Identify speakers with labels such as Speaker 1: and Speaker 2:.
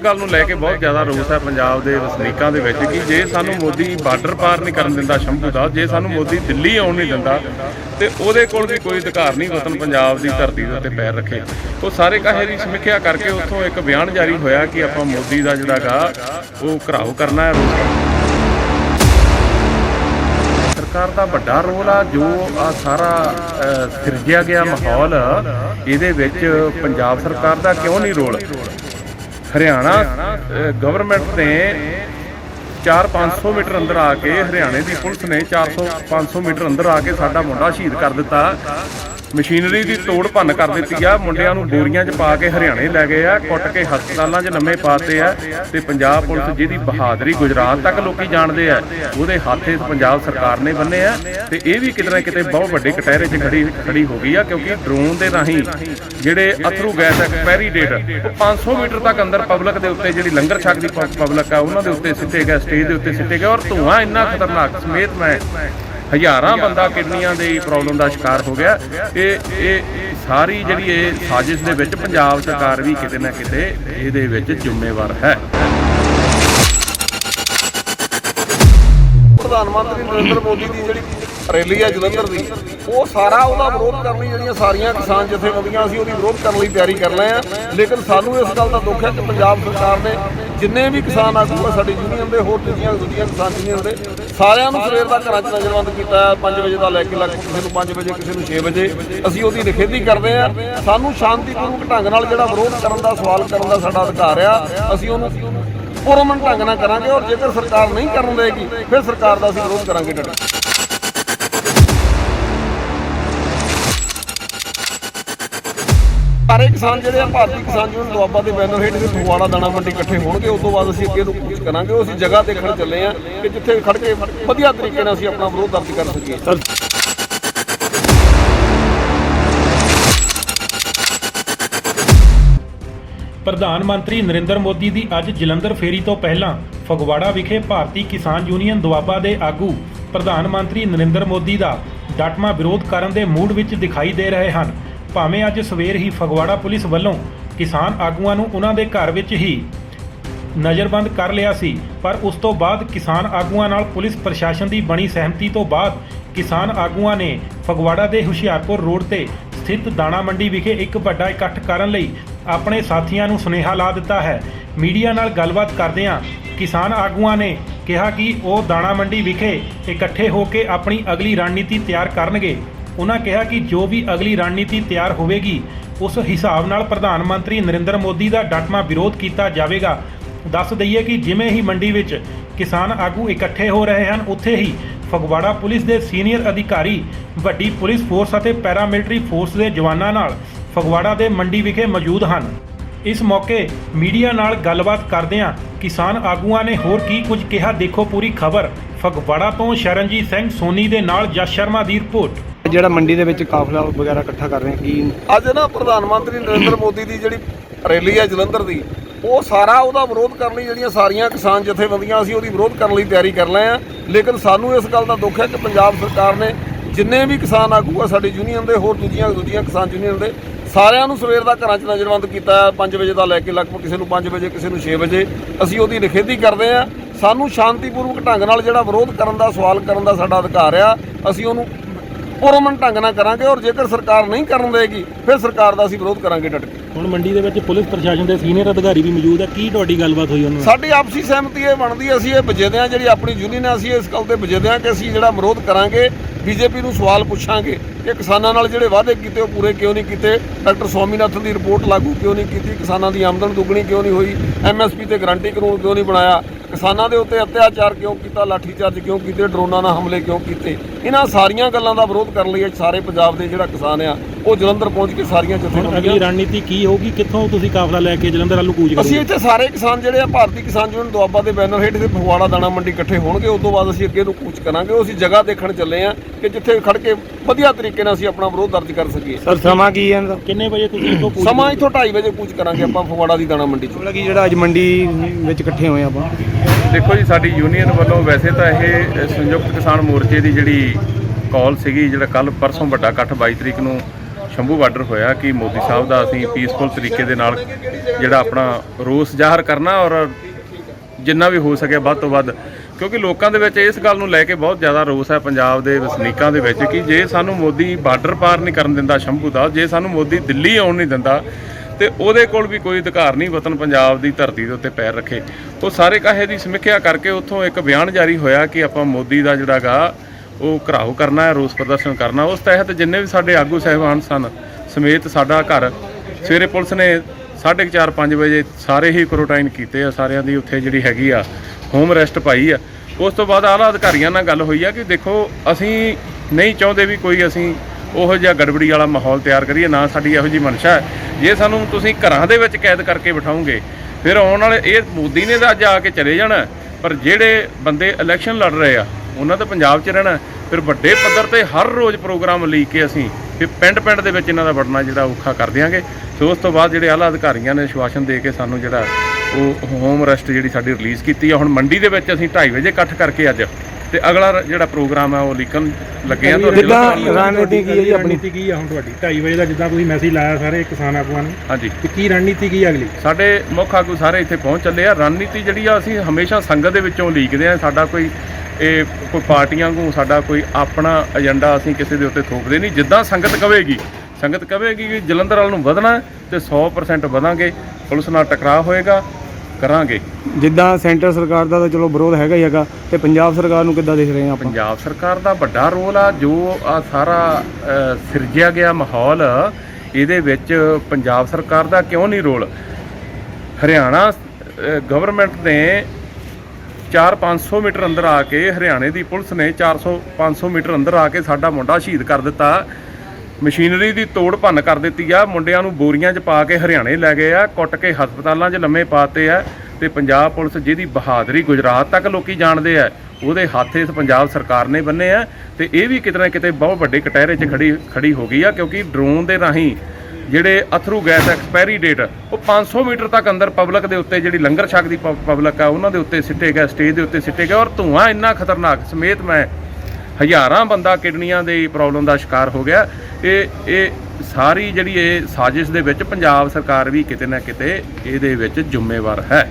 Speaker 1: ਗੱਲ ਨੂੰ ਲੈ ਕੇ ਬਹੁਤ ਜ਼ਿਆਦਾ ਰੋਸ ਹੈ ਪੰਜਾਬ ਦੇ ਵਸਨੀਕਾਂ ਦੇ ਵਿੱਚ ਕਿ ਜੇ ਸਾਨੂੰ ਮੋਦੀ ਬਾਰਡਰ ਪਾਰ ਨਹੀਂ ਕਰਨ ਦਿੰਦਾ ਸ਼ੰਭੂ ਦਾ ਜੇ ਸਾਨੂੰ ਮੋਦੀ ਦਿੱਲੀ ਆਉਣ ਨਹੀਂ ਦਿੰਦਾ ਤੇ ਉਹਦੇ ਕੋਲ ਵੀ ਕੋਈ ਅਧਿਕਾਰ ਨਹੀਂ ਵਤਨ ਪੰਜਾਬ ਦੀ ਧਰਤੀ ਦੇ ਉੱਤੇ ਪੈਰ ਰੱਖੇ। ਉਹ ਸਾਰੇ ਕਾਹੇ ਦੀ ਸਮੀਖਿਆ ਕਰਕੇ ਉੱਥੋਂ ਇੱਕ ਬਿਆਨ ਜਾਰੀ ਹੋਇਆ ਕਿ ਆਪਾਂ ਮੋਦੀ ਦਾ ਜਿਹੜਾ ਗਾ ਉਹ ਘਰਾਓ ਕਰਨਾ ਹੈ। ਰੋਸ ਸਰਕਾਰ ਦਾ ਵੱਡਾ ਰੋਲ ਆ ਜੋ ਆ ਸਾਰਾ ਅ, ਸਿਰਜਿਆ ਗਿਆ ਮਾਹੌਲ ਇਹਦੇ ਵਿੱਚ ਪੰਜਾਬ ਸਰਕਾਰ ਦਾ ਕਿਉਂ ਨਹੀਂ ਰੋਲ? ਹਰਿਆਣਾ ਗਵਰਨਮੈਂਟ ਨੇ 4-500 ਮੀਟਰ ਅੰਦਰ ਆ ਕੇ ਹਰਿਆਣੇ ਦੀ ਪੁਲਿਸ ਨੇ 400-500 ਮੀਟਰ ਅੰਦਰ ਆ ਕੇ ਸਾਡਾ ਮੁੰਡਾ ਸ਼ਹੀਦ ਕਰ ਦਿੱਤਾ। ਮਸ਼ੀਨਰੀ ਦੀ ਤੋੜ ਭੰਨ ਕਰ ਦਿੱਤੀ ਆ। ਮੁੰਡਿਆਂ ਨੂੰ ਬੋਰੀਆਂ 'ਚ ਪਾ ਕੇ ਹਰਿਆਣੇ ਲੈ ਗਏ ਆ। ਕੁੱਟ ਕੇ ਹਸਪਤਾਲਾਂ 'ਚ ਲੰਮੇ ਪਾਤੇ ਆ ਤੇ ਪੰਜਾਬ ਪੁਲਿਸ ਜਿਹਦੀ ਬਹਾਦਰੀ ਗੁਜਰਾਤ ਤੱਕ ਲੋਕੀ ਜਾਣਦੇ ਆ, ਉਹਦੇ ਹੱਥੇ ਪੰਜਾਬ ਸਰਕਾਰ ਨੇ ਬੰਨੇ ਆ। ਤੇ ਇਹ ਵੀ ਕਿਤੇ ਨਾ ਕਿਤੇ ਬਹੁਤ ਵੱਡੇ ਕਟਹਿਰੇ 'ਚ ਖੜੀ ਖੜੀ ਹੋ ਗਈ ਆ, ਕਿਉਂਕਿ ਡਰੋਨ ਦੇ ਰਾਹੀਂ ਜਿਹੜੇ ਅਥਰੂ ਗੈਸ ਐਕਸਪਾਇਰੀ ਡੇਟ ਉਹ 500 ਮੀਟਰ ਤੱਕ ਅੰਦਰ ਪਬਲਿਕ ਦੇ ਉੱਤੇ ਜਿਹੜੀ ਲੰਗਰ ਛਕਦੀ ਪਬਲਿਕ ਆ, ਉਹਨਾਂ ਦੇ ਉੱਤੇ ਸਿੱਟੇ ਗਏ ਸਟੇਜ ਦੇ ਉੱਤੇ ਸਿੱਟੇ ਗਏ। ਔਰ ਧੂਆਂ ਇੰਨਾ ਖਤਰਨਾਕ, ਸਮੇਤ ਮੈਂ ਹਜ਼ਾਰਾਂ ਬੰਦਾ ਕਿਡਨੀਆਂ ਦੀ ਪ੍ਰੋਬਲਮ ਦਾ ਸ਼ਿਕਾਰ ਹੋ ਗਿਆ। ਇਹ ਇਹ ਸਾਰੀ ਜਿਹੜੀ ਇਹ ਸਾਜ਼ਿਸ਼ ਦੇ ਵਿੱਚ ਪੰਜਾਬ ਸਰਕਾਰ ਵੀ ਕਿਤੇ ਨਾ ਕਿਤੇ ਇਹਦੇ ਵਿੱਚ ਜ਼ਿੰਮੇਵਾਰ ਹੈ।
Speaker 2: ਪ੍ਰਧਾਨ ਮੰਤਰੀ ਨਰਿੰਦਰ ਮੋਦੀ ਦੀ ਜਿਹੜੀ ਰੈਲੀ ਹੈ ਜਲੰਧਰ ਦੀ ਉਹ ਸਾਰਾ ਉਹਦਾ ਵਿਰੋਧ ਕਰਨ ਲਈ ਜਿਹੜੀਆਂ ਸਾਰੀਆਂ ਕਿਸਾਨ ਜਥੇਬੰਦੀਆਂ ਸੀ ਉਹਦੀ ਵਿਰੋਧ ਕਰਨ ਲਈ ਤਿਆਰੀ ਕਰ ਰਹੇ ਆ। ਲੇਕਿਨ ਸਾਨੂੰ ਇਸ ਗੱਲ ਦਾ ਦੁੱਖ ਹੈ ਕਿ ਪੰਜਾਬ ਸਰਕਾਰ ਨੇ ਜਿੰਨੇ ਵੀ ਕਿਸਾਨ ਆਗੂ ਆ ਸਾਡੀ ਯੂਨੀਅਨ ਦੇ, ਹੋਰ ਦੂਜੀਆਂ ਦੂਜੀਆਂ ਕਿਸਾਨ ਯੂਨੀਅਨ ਦੇ, ਸਾਰਿਆਂ ਨੂੰ ਸਵੇਰ ਦਾ ਘਰਾਂ 'ਚ ਨਜ਼ਰਬੰਦ ਕੀਤਾ ਹੈ 5 ਵਜੇ ਦਾ ਲੈ ਕੇ ਲੱਗ ਕਿਸੇ ਨੂੰ 5 ਵਜੇ, ਕਿਸੇ ਨੂੰ 6 ਵਜੇ। ਅਸੀਂ ਉਹਦੀ ਨਿਖੇਧੀ ਕਰਦੇ ਆ ਸਾਨੂੰ ਸ਼ਾਂਤੀਪੂਰਨ ਢੰਗ ਨਾਲ ਜਿਹੜਾ ਵਿਰੋਧ ਕਰਨ ਦਾ, ਸਵਾਲ ਕਰਨ ਦਾ ਸਾਡਾ ਅਧਿਕਾਰ ਆ। ਅਸੀਂ ਉਹਨੂੰ ਪੁਰਮਨ ਢੰਗ ਨਾਲ ਕਰਾਂਗੇ ਔਰ ਜੇਕਰ ਸਰਕਾਰ ਨਹੀਂ ਕਰਨ ਦੇਗੀ, ਫਿਰ ਸਰਕਾਰ ਦਾ ਅਸੀਂ ਵਿਰੋਧ ਕਰਾਂਗੇ ਡਟ ਸਾਰੇ ਕਿਸਾਨ ਜਿਹੜੇ ਆ, ਭਾਰਤੀ ਕਿਸਾਨ ਯੂਨੀਅਨ ਦੁਆਬਾ ਦੇ ਬੈਨਰ ਹੇਠ ਦੇ ਫਗਵਾੜਾ ਦਾਣਾ ਮੰਡੀ ਇਕੱਠੇ ਹੋਣਗੇ, ਉਸ ਤੋਂ ਬਾਅਦ ਅਸੀਂ ਅੱਗੇ ਨੂੰ ਕੂਚ ਕਰਾਂਗੇ। ਉਹ ਅਸੀਂ ਜਗ੍ਹਾ ਦੇਖਣ ਚੱਲੇ ਆ ਕਿ ਜਿੱਥੇ ਖੜ ਕੇ ਵਧੀਆ ਤਰੀਕੇ ਨਾਲ ਅਸੀਂ ਆਪਣਾ ਵਿਰੋਧ ਦਰਜ ਕਰ ਸਕੀਏ।
Speaker 3: ਪ੍ਰਧਾਨ ਮੰਤਰੀ ਨਰਿੰਦਰ ਮੋਦੀ ਦੀ ਅੱਜ ਜਲੰਧਰ ਫੇਰੀ ਤੋਂ ਪਹਿਲਾਂ ਫਗਵਾੜਾ ਵਿਖੇ ਭਾਰਤੀ ਕਿਸਾਨ ਯੂਨੀਅਨ ਦੁਆਬਾ ਦੇ ਆਗੂ ਪ੍ਰਧਾਨ ਮੰਤਰੀ ਨਰਿੰਦਰ ਮੋਦੀ ਦਾ ਡਟਮਾ ਵਿਰੋਧ ਕਰਨ ਦੇ ਮੂਡ ਵਿੱਚ ਦਿਖਾਈ ਦੇ ਰਹੇ ਹਨ। ਭਾਵੇਂ ਅੱਜ ਸਵੇਰ ਹੀ ਫਗਵਾੜਾ ਪੁਲਿਸ ਵੱਲੋਂ ਕਿਸਾਨ ਆਗੂਆਂ ਨੂੰ ਉਹਨਾਂ ਦੇ ਘਰ ਵਿੱਚ ਹੀ ਨਜ਼ਰਬੰਦ ਕਰ ਲਿਆ ਸੀ, ਪਰ ਉਸ ਤੋਂ ਬਾਅਦ ਕਿਸਾਨ ਆਗੂਆਂ ਨਾਲ ਪੁਲਿਸ ਪ੍ਰਸ਼ਾਸਨ ਦੀ ਬਣੀ ਸਹਿਮਤੀ ਤੋਂ ਬਾਅਦ ਕਿਸਾਨ ਆਗੂਆਂ ਨੇ ਫਗਵਾੜਾ ਦੇ ਹੁਸ਼ਿਆਰਪੁਰ ਰੋਡ ਤੇ ਸਥਿਤ ਦਾਣਾ ਮੰਡੀ ਵਿਖੇ ਇੱਕ ਵੱਡਾ ਇਕੱਠ ਕਰਨ ਲਈ ਆਪਣੇ ਸਾਥੀਆਂ ਨੂੰ ਸੁਨੇਹਾ ਲਾ ਦਿੱਤਾ ਹੈ। ਮੀਡੀਆ ਨਾਲ ਗੱਲਬਾਤ ਕਰਦਿਆਂ ਕਿਸਾਨ ਆਗੂਆਂ ਨੇ ਕਿਹਾ ਕਿ ਉਹ ਦਾਣਾ ਮੰਡੀ ਵਿਖੇ ਇਕੱਠੇ ਹੋ ਕੇ ਆਪਣੀ ਅਗਲੀ ਰਣਨੀਤੀ ਤਿਆਰ ਕਰਨਗੇ। ਉਹਨਾਂ ਕਿਹਾ ਕਿ ਜੋ ਵੀ ਅਗਲੀ ਰਣਨੀਤੀ ਤਿਆਰ ਹੋਵੇਗੀ, ਉਸ ਹਿਸਾਬ ਨਾਲ ਪ੍ਰਧਾਨ ਮੰਤਰੀ ਨਰਿੰਦਰ ਮੋਦੀ ਦਾ ਡਟਮਾ ਵਿਰੋਧ ਕੀਤਾ ਜਾਵੇਗਾ। ਦੱਸ ਦਈਏ ਕਿ ਜਿਵੇਂ ਹੀ ਮੰਡੀ ਵਿੱਚ ਕਿਸਾਨ ਆਗੂ ਇਕੱਠੇ ਹੋ ਰਹੇ ਹਨ, ਉੱਥੇ ਹੀ ਫਗਵਾੜਾ ਪੁਲਿਸ ਦੇ ਸੀਨੀਅਰ ਅਧਿਕਾਰੀ, ਵੱਡੀ ਪੁਲਿਸ ਫੋਰਸ ਅਤੇ ਪੈਰਾਮਿਲਟਰੀ ਫੋਰਸ ਦੇ ਜਵਾਨਾਂ ਨਾਲ ਫਗਵਾੜਾ ਦੇ ਮੰਡੀ ਵਿਖੇ ਮੌਜੂਦ ਹਨ। ਇਸ ਮੌਕੇ ਮੀਡੀਆ ਨਾਲ ਗੱਲਬਾਤ ਕਰਦਿਆਂ ਕਿਸਾਨ ਆਗੂਆਂ ਨੇ ਹੋਰ ਕੀ ਕੁਝ ਕਿਹਾ, ਦੇਖੋ ਪੂਰੀ ਖਬਰ ਫਗਵਾੜਾ ਤੋਂ ਸ਼ਰਨਜੀਤ ਸਿੰਘ ਸੋਨੀ ਦੇ ਨਾਲ ਜਸ ਸ਼ਰਮਾ ਦੀ ਰਿਪੋਰਟ।
Speaker 4: ਜਿਹੜਾ ਮੰਡੀ ਦੇ ਵਿੱਚ ਕਾਫਲਾ ਵਗੈਰਾ ਇਕੱਠਾ ਕਰ ਰਹੇ ਕੀ
Speaker 2: ਅੱਜ ਨਾ ਪ੍ਰਧਾਨ ਮੰਤਰੀ ਨਰਿੰਦਰ ਮੋਦੀ ਦੀ ਜਿਹੜੀ ਰੈਲੀ ਹੈ ਜਲੰਧਰ ਦੀ, ਉਹ ਸਾਰਾ ਉਹਦਾ ਵਿਰੋਧ ਕਰਨ ਲਈ ਜਿਹੜੀਆਂ ਸਾਰੀਆਂ ਕਿਸਾਨ ਜਥੇਬੰਦੀਆਂ ਅਸੀਂ ਉਹਦੀ ਵਿਰੋਧ ਕਰਨ ਲਈ ਤਿਆਰੀ ਕਰ ਲਏ ਆ ਲੇਕਿਨ ਸਾਨੂੰ ਇਸ ਗੱਲ ਦਾ ਦੁੱਖ ਹੈ ਕਿ ਪੰਜਾਬ ਸਰਕਾਰ ਨੇ ਜਿੰਨੇ ਵੀ ਕਿਸਾਨ ਆਗੂ ਆ ਸਾਡੇ ਯੂਨੀਅਨ ਦੇ, ਹੋਰ ਦੂਜੀਆਂ ਦੂਜੀਆਂ ਕਿਸਾਨ ਯੂਨੀਅਨ ਦੇ, ਸਾਰਿਆਂ ਨੂੰ ਸਵੇਰ ਦਾ ਘਰਾਂ 'ਚ ਨਜ਼ਰਬੰਦ ਕੀਤਾ ਹੈ। 5 ਵਜੇ ਦਾ ਲੈ ਕੇ ਲਗਭਗ ਕਿਸੇ ਨੂੰ 5 ਵਜੇ, ਕਿਸੇ ਨੂੰ 6 ਵਜੇ ਅਸੀਂ ਉਹਦੀ ਨਿਖੇਧੀ ਕਰਦੇ ਆ ਸਾਨੂੰ ਸ਼ਾਂਤੀਪੂਰਵਕ ਢੰਗ ਨਾਲ ਜਿਹੜਾ ਵਿਰੋਧ ਕਰਨ ਦਾ, ਸਵਾਲ ਕਰਨ ਦਾ ਸਾਡਾ ਅਧਿਕਾਰ ਆ, ਅਸੀਂ ਉਹਨੂੰ ਪੁਰਮਨ ਢੰਗ ਨਾਲ ਕਰਾਂਗੇ ਔਰ ਜੇਕਰ ਸਰਕਾਰ ਨਹੀਂ ਕਰਨ ਦੇਗੀ ਫਿਰ ਸਰਕਾਰ ਦਾ ਅਸੀਂ ਵਿਰੋਧ ਕਰਾਂਗੇ ਡਟ ਕੇ।
Speaker 3: ਹੁਣ ਮੰਡੀ ਦੇ ਵਿੱਚ ਪੁਲਿਸ ਪ੍ਰਸ਼ਾਸਨ ਦੇ ਸੀਨੀਅਰ ਅਧਿਕਾਰੀ ਵੀ ਮੌਜੂਦ ਹੈ ਕੀ ਤੁਹਾਡੀ ਗੱਲਬਾਤ ਹੋਈ ਉਹਨਾਂ ਨਾਲ?
Speaker 2: ਸਾਡੀ ਆਪਸੀ ਸਹਿਮਤੀ ਇਹ ਬਣਦੀ ਹੈ, ਅਸੀਂ ਇਹ ਵਜੇਦੇ ਹਾਂ ਜਿਹੜੀ ਆਪਣੀ ਯੂਨੀਅਨ ਹੈ ਅਸੀਂ ਇਸ ਗੱਲ ਤੇ ਵਜੇਦੇ ਹਾਂ ਕਿ ਅਸੀਂ ਜਿਹੜਾ ਵਿਰੋਧ ਕਰਾਂਗੇ ਬੀਜੇਪੀ ਨੂੰ ਸਵਾਲ ਪੁੱਛਾਂਗੇ ਕਿ ਕਿਸਾਨਾਂ ਨਾਲ ਜਿਹੜੇ ਵਾਅਦੇ ਕੀਤੇ ਉਹ ਪੂਰੇ ਕਿਉਂ ਨਹੀਂ ਕੀਤੇ? ਡਾਕਟਰ ਸਵਾਮੀਨਾਥਨ ਦੀ ਰਿਪੋਰਟ ਲਾਗੂ ਕਿਉਂ ਨਹੀਂ ਕੀਤੀ? ਕਿਸਾਨਾਂ ਦੀ ਆਮਦਨ ਦੁੱਗਣੀ ਕਿਉਂ ਨਹੀਂ ਹੋਈ? ਐਮਐਸਪੀ ਤੇ ਗਾਰੰਟੀ ਕਾਨੂੰਨ ਕਿਉਂ ਨਹੀਂ ਬਣਾਇਆ? ਕਿਸਾਨਾਂ ਦੇ ਉੱਤੇ ਅਤਿਆਚਾਰ ਕਿਉਂ ਕੀਤਾ ਲਾਠੀਚਾਰਜ ਕਿਉਂ ਕੀਤੇ ਡਰੋਨਾਂ ਨਾਲ ਹਮਲੇ ਕਿਉਂ ਕੀਤੇ? ਇਹਨਾਂ ਸਾਰੀਆਂ ਗੱਲਾਂ ਦਾ ਵਿਰੋਧ ਕਰਨ ਲਈ ਸਾਰੇ ਪੰਜਾਬ ਦੇ ਜਿਹੜਾ ਕਿਸਾਨ ਆ ਉਹ ਜਲੰਧਰ ਪਹੁੰਚ ਕੇ ਸਾਰੀਆਂ ਜਥੇਬੰਦੀਆਂ
Speaker 3: ਅਗਲੀ ਰਣਨੀਤੀ ਕੀ ਹੋਊਗੀ? ਕਿੱਥੋਂ ਤੁਸੀਂ ਕਾਫਲਾ ਲੈ ਕੇ ਜਲੰਧਰ ਵੱਲ ਨੂੰ ਕੂਚ
Speaker 2: ਅਸੀਂ
Speaker 3: ਕਰੋਗੇ
Speaker 2: ਇੱਥੇ ਸਾਰੇ ਕਿਸਾਨ ਜਿਹੜੇ ਆ ਭਾਰਤੀ ਕਿਸਾਨ ਯੂਨੀਅਨ ਦੁਆਬਾ ਦੇ ਬੈਨਰ ਹੇਠ ਦੇ ਫਗਵਾੜਾ ਦਾਣਾ ਮੰਡੀ ਇਕੱਠੇ ਹੋਣਗੇ ਉਸ ਤੋਂ ਬਾਅਦ ਅਸੀਂ ਅੱਗੇ ਨੂੰ ਕੂਚ ਕਰਾਂਗੇ। ਉਹ ਅਸੀਂ ਜਗ੍ਹਾ ਦੇਖਣ ਚੱਲੇ ਆ ਕਿ ਜਿੱਥੇ ਖੜ ਕੇ ਵਧੀਆ ਤਰੀਕੇ ਨਾਲ ਅਸੀਂ ਆਪਣਾ ਵਿਰੋਧ ਦਰਜ ਕਰ ਸਕੀਏ।
Speaker 4: ਸਰ ਸਮਾਂ ਕੀ ਹੈ ਇਹਦਾ?
Speaker 3: ਕਿੰਨੇ ਵਜੇ ਤੁਸੀਂ ਇੱਥੋਂ ਕੂਚ
Speaker 2: ਸਮਾਂ ਇੱਥੋਂ 2:30 ਵਜੇ ਕੂਚ ਕਰਾਂਗੇ ਆਪਾਂ ਫਗਵਾੜਾ ਦੀ ਦਾਣਾ ਮੰਡੀ 'ਚ।
Speaker 4: ਮਤਲਬ ਕਿ ਜਿਹੜਾ ਅੱਜ ਮੰਡੀ ਵਿੱਚ ਇਕੱਠੇ ਹੋਏ ਆਪਾਂ।
Speaker 1: ਦੇਖੋ ਜੀ, ਸਾਡੀ ਯੂਨੀਅਨ ਵੱਲੋਂ ਵੈਸੇ ਤਾਂ ਇਹ ਸੰਯੁਕਤ ਕਿਸਾਨ ਮੋਰਚੇ ਦੀ ਜਿਹੜੀ ਕਾਲ ਸੀਗੀ, ਜਿਹੜਾ ਕੱਲ ਪਰਸੋਂ ਵੱਡਾ ਇਕੱਠ 22 ਤਰੀਕ ਨੂੰ ਸ਼ੰਭੂ ਬਾਰਡਰ ਹੋਇਆ ਕਿ ਮੋਦੀ ਸਾਹਿਬ ਦਾ ਅਸੀਂ ਪੀਸਫੁਲ ਤਰੀਕੇ ਦੇ ਨਾਲ ਜਿਹੜਾ ਆਪਣਾ ਰੋਸ ਜ਼ਾਹਰ ਕਰਨਾ ਔਰ ਜਿੰਨਾ ਵੀ ਹੋ ਸਕੇ ਵੱਧ ਤੋਂ ਵੱਧ। ਕਿਉਂਕਿ ਲੋਕਾਂ ਦੇ ਵਿੱਚ ਇਸ ਗੱਲ ਨੂੰ ਲੈ ਕੇ ਬਹੁਤ ਜ਼ਿਆਦਾ ਰੋਸ ਹੈ ਪੰਜਾਬ ਦੇ ਵਸਨੀਕਾਂ ਦੇ ਵਿੱਚ ਕਿ ਜੇ ਸਾਨੂੰ ਮੋਦੀ ਬਾਰਡਰ ਪਾਰ ਨਹੀਂ ਕਰਨ ਦਿੰਦਾ ਸ਼ੰਭੂ ਦਾ, ਜੇ ਸਾਨੂੰ ਮੋਦੀ ਦਿੱਲੀ ਆਉਣ ਨਹੀਂ ਦਿੰਦਾ ਤੇ ਉਹਦੇ ਕੋਲ ਵੀ ਕੋਈ ਅਧਿਕਾਰ ਨਹੀਂ, ਵਤਨ ਪੰਜਾਬ ਦੀ ਧਰਤੀ ਦੇ ਉੱਤੇ ਪੈਰ ਰੱਖੇ। ਉਹ ਸਾਰੇ ਕਾਹੇ ਦੀ ਸਮੀਖਿਆ ਕਰਕੇ ਉੱਥੋਂ ਇੱਕ ਬਿਆਨ ਜਾਰੀ ਹੋਇਆ ਕਿ ਆਪਾਂ ਮੋਦੀ ਦਾ ਜਿਹੜਾਗਾ ਉਹ ਘਰਾਓ ਕਰਨਾ ਹੈ, ਰੋਸ ਪ੍ਰਦਰਸ਼ਨ ਕਰਨਾ। ਉਸ ਤਹਿਤ ਜਿੰਨੇ ਵੀ ਸਾਡੇ ਆਗੂ ਸਹਿਬਾਨ ਸਨ, ਸਮੇਤ ਸਾਡਾ ਘਰ, ਸਵੇਰੇ ਪੁਲਿਸ ਨੇ 4:30 5 ਵਜੇ ਸਾਰੇ ਹੀ ਕੁਆਰੰਟਾਈਨ ਕੀਤੇ ਆ, ਸਾਰਿਆਂ ਦੀ ਉੱਥੇ ਜਿਹੜੀ ਹੈਗੀ ਆ ਹੋਮ ਰੈਸਟ ਪਾਈ ਆ। ਉਸ ਤੋਂ ਬਾਅਦ ਆਲਾ ਅਧਿਕਾਰੀਆਂ ਨਾਲ ਗੱਲ ਹੋਈ ਆ ਕਿ ਦੇਖੋ, ਅਸੀਂ ਨਹੀਂ ਚਾਹੁੰਦੇ ਵੀ ਕੋਈ ਅਸੀਂ ਉਹੋ ਜਿਹਾ ਗੜਬੜੀ ਵਾਲਾ ਮਾਹੌਲ ਤਿਆਰ ਕਰੀਏ, ਨਾ ਸਾਡੀ ਇਹੋ ਜਿਹੀ ਮਨਸ਼ਾ ਹੈ। ਜੇ ਸਾਨੂੰ ਤੁਸੀਂ ਘਰਾਂ ਦੇ ਵਿੱਚ ਕੈਦ ਕਰਕੇ ਬਿਠਾਉਂਗੇ ਫਿਰ ਆਉਣ ਵਾਲੇ, ਇਹ ਮੋਦੀ ਨੇ ਤਾਂ ਅੱਜ ਆ ਕੇ ਚਲੇ ਜਾਣਾ, ਪਰ ਜਿਹੜੇ ਬੰਦੇ ਇਲੈਕਸ਼ਨ ਲੜ ਰਹੇ ਆ, ਉਹਨਾਂ ਤਾਂ ਪੰਜਾਬ 'ਚ ਰਹਿਣਾ ਫਿਰ ਵੱਡੇ ਪੱਧਰ ਤੇ ਹਰ ਰੋਜ਼ ਪ੍ਰੋਗਰਾਮ ਲਈ ਕੇ ਅਸੀਂ, ਫਿਰ ਪਿੰਡ ਪਿੰਡ ਦੇ ਵਿੱਚ ਇਹਨਾਂ ਦਾ ਵੜਨਾ ਜਿਹੜਾ ਔਖਾ ਕਰ ਦਿਆਂਗੇ। ਸੋ ਉਸ ਤੋਂ ਬਾਅਦ ਜਿਹੜੇ ਆਲਾ ਅਧਿਕਾਰੀਆਂ ਨੇ ਸ਼ਵਾਸਨ ਦੇ ਕੇ ਸਾਨੂੰ ਜਿਹੜਾ ਉਹ ਹੋਮ ਰੈਸਟ ਜਿਹੜੀ ਸਾਡੀ ਰਿਲੀਜ਼ ਕੀਤੀ ਆ, ਹੁਣ ਮੰਡੀ ਦੇ ਵਿੱਚ ਅਸੀਂ 2:30 ਵਜੇ ਇਕੱਠ ਕਰਕੇ ਅੱਜ ਤੇ ਅਗਲਾ ਜਿਹੜਾ ਪ੍ਰੋਗਰਾਮ ਹੈ ਉਹ ਲਿਖਣ ਲੱਗੇ ਆ ਤਾਂ
Speaker 4: ਜਿੱਦਾਂ ਰਣਨੀਤੀ ਕੀ ਹੈ ਜੀ ਆਪਣੀ?
Speaker 3: ਰਣਨੀਤੀ ਕੀ ਆ ਹੁਣ ਤੁਹਾਡੀ? 2:30 ਵਜੇ ਦਾ ਜਿੱਦਾਂ ਤੁਸੀਂ ਮੈਸੇਜ ਲਾਇਆ ਸਾਰੇ ਕਿਸਾਨ ਆਗੂਆਂ ਨੂੰ
Speaker 1: ਹਾਂਜੀ।
Speaker 3: ਤੇ ਕੀ ਰਣਨੀਤੀ ਕੀ ਆ ਅਗਲੀ?
Speaker 1: ਸਾਡੇ ਮੁੱਖ ਆਗੂ ਸਾਰੇ ਇੱਥੇ ਪਹੁੰਚ ਚੱਲੇ ਆ। ਰਣਨੀਤੀ ਜਿਹੜੀ ਆ ਅਸੀਂ ਹਮੇਸ਼ਾ ਸੰਗਤ ਦੇ ਵਿੱਚੋਂ ਲੀਕਦੇ ਆ। ਸਾਡਾ ਕੋਈ ਇਹ ਕੋਈ ਪਾਰਟੀਆਂ ਨੂੰ ਸਾਡਾ ਕੋਈ ਆਪਣਾ ਏਜੰਡਾ ਅਸੀਂ ਕਿਸੇ ਦੇ ਉੱਤੇ ਥੋਪਦੇ ਨਹੀਂ। ਜਿੱਦਾਂ ਸੰਗਤ ਕਵੇਗੀ ਸੰਗਤ ਕਵੇਗੀ ਕਿ ਜਲੰਧਰ ਵੱਲ ਨੂੰ ਵਧਣਾ ਤੇ 100% ਵਧਾਂਗੇ। ਪੁਲਿਸ ਨਾਲ ਟਕਰਾਅ ਹੋਏਗਾ। ਕਰਾਂਗੇ?
Speaker 4: ਜਿੱਦਾਂ ਸੈਂਟਰ ਸਰਕਾਰ ਦਾ ਤਾਂ ਚਲੋ ਵਿਰੋਧ ਹੈਗਾ ਹੀ ਹੈਗਾ ਤੇ ਪੰਜਾਬ ਸਰਕਾਰ ਨੂੰ ਕਿੱਦਾਂ ਦੇਖ ਰਹੇ ਆ ਆਪਾਂ?
Speaker 1: ਪੰਜਾਬ ਸਰਕਾਰ ਦਾ ਵੱਡਾ ਰੋਲ ਆ ਜੋ ਆ ਸਾਰਾ ਅ, ਸਿਰਜਿਆ ਗਿਆ ਮਾਹੌਲ ਇਹਦੇ ਵਿੱਚ ਪੰਜਾਬ ਸਰਕਾਰ ਦਾ ਕਿਉਂ ਨਹੀਂ ਰੋਲ? ਹਰਿਆਣਾ ਗਵਰਨਮੈਂਟ ਨੇ 4-500 ਮੀਟਰ ਅੰਦਰ ਆ ਕੇ ਹਰਿਆਣੇ ਦੀ ਪੁਲਿਸ ਨੇ 400-500 ਮੀਟਰ ਅੰਦਰ ਆ ਕੇ ਸਾਡਾ ਮੁੰਡਾ ਸ਼ਹੀਦ ਕਰ ਦਿੱਤਾ। ਮਸ਼ੀਨਰੀ ਦੀ ਤੋੜ ਭੰਨ ਕਰ ਦਿੱਤੀ ਆ। ਮੁੰਡਿਆਂ ਨੂੰ ਬੋਰੀਆਂ 'ਚ ਪਾ ਕੇ ਹਰਿਆਣੇ ਲੈ ਗਏ ਆ। ਕੁੱਟ ਕੇ ਹਸਪਤਾਲਾਂ 'ਚ ਲੰਮੇ ਪਾਤੇ ਆ ਤੇ ਪੰਜਾਬ ਪੁਲਿਸ ਜਿਹਦੀ ਬਹਾਦਰੀ ਗੁਜਰਾਤ ਤੱਕ ਲੋਕੀ ਜਾਣਦੇ ਆ, ਉਹਦੇ ਹੱਥ ਇਸ ਪੰਜਾਬ ਸਰਕਾਰ ਨੇ ਬੰਨੇ ਆ ਤੇ ਇਹ ਵੀ ਕਿਤੇ ਨਾ ਕਿਤੇ ਬਹੁਤ ਵੱਡੇ ਕਟਹਿਰੇ 'ਚ ਖੜੀ ਖੜੀ ਹੋ ਗਈ ਆ ਕਿਉਂਕਿ ਡਰੋਨ ਦੇ ਰਾਹੀਂ ਜਿਹੜੇ ਅਥਰੂ ਗੈਸ ਐਕਸਪਾਇਰੀ ਡੇਟ ਉਹ 500 ਮੀਟਰ ਤੱਕ ਅੰਦਰ ਪਬਲਿਕ ਦੇ ਉੱਤੇ ਜਿਹੜੀ ਲੰਗਰ ਛਕਦੀ ਪਬਲਿਕ ਆ, ਉਹਨਾਂ ਦੇ ਉੱਤੇ ਸਿੱਟੇ ਗਏ ਸਟੇਜ ਦੇ ਉੱਤੇ ਸਿੱਟੇ ਗਏ ਔਰ ਧੂਆਂ ਇੰਨਾ ਖਤਰਨਾਕ ਸਮੇਤ ਮੈਂ ਹਜ਼ਾਰਾਂ ਬੰਦਾ ਕਿਡਨੀਆਂ ਦੇ ਪ੍ਰੋਬਲਮ ਦਾ ਸ਼ਿਕਾਰ ਹੋ ਗਿਆ। ਇਹ ਇਹ ਸਾਰੀ ਜਿਹੜੀ ਇਹ ਸਾਜ਼ਿਸ਼ ਦੇ ਵਿੱਚ ਪੰਜਾਬ ਸਰਕਾਰ ਵੀ ਕਿਤੇ ਨਾ ਕਿਤੇ ਇਹਦੇ ਵਿੱਚ ਜ਼ਿੰਮੇਵਾਰ ਹੈ।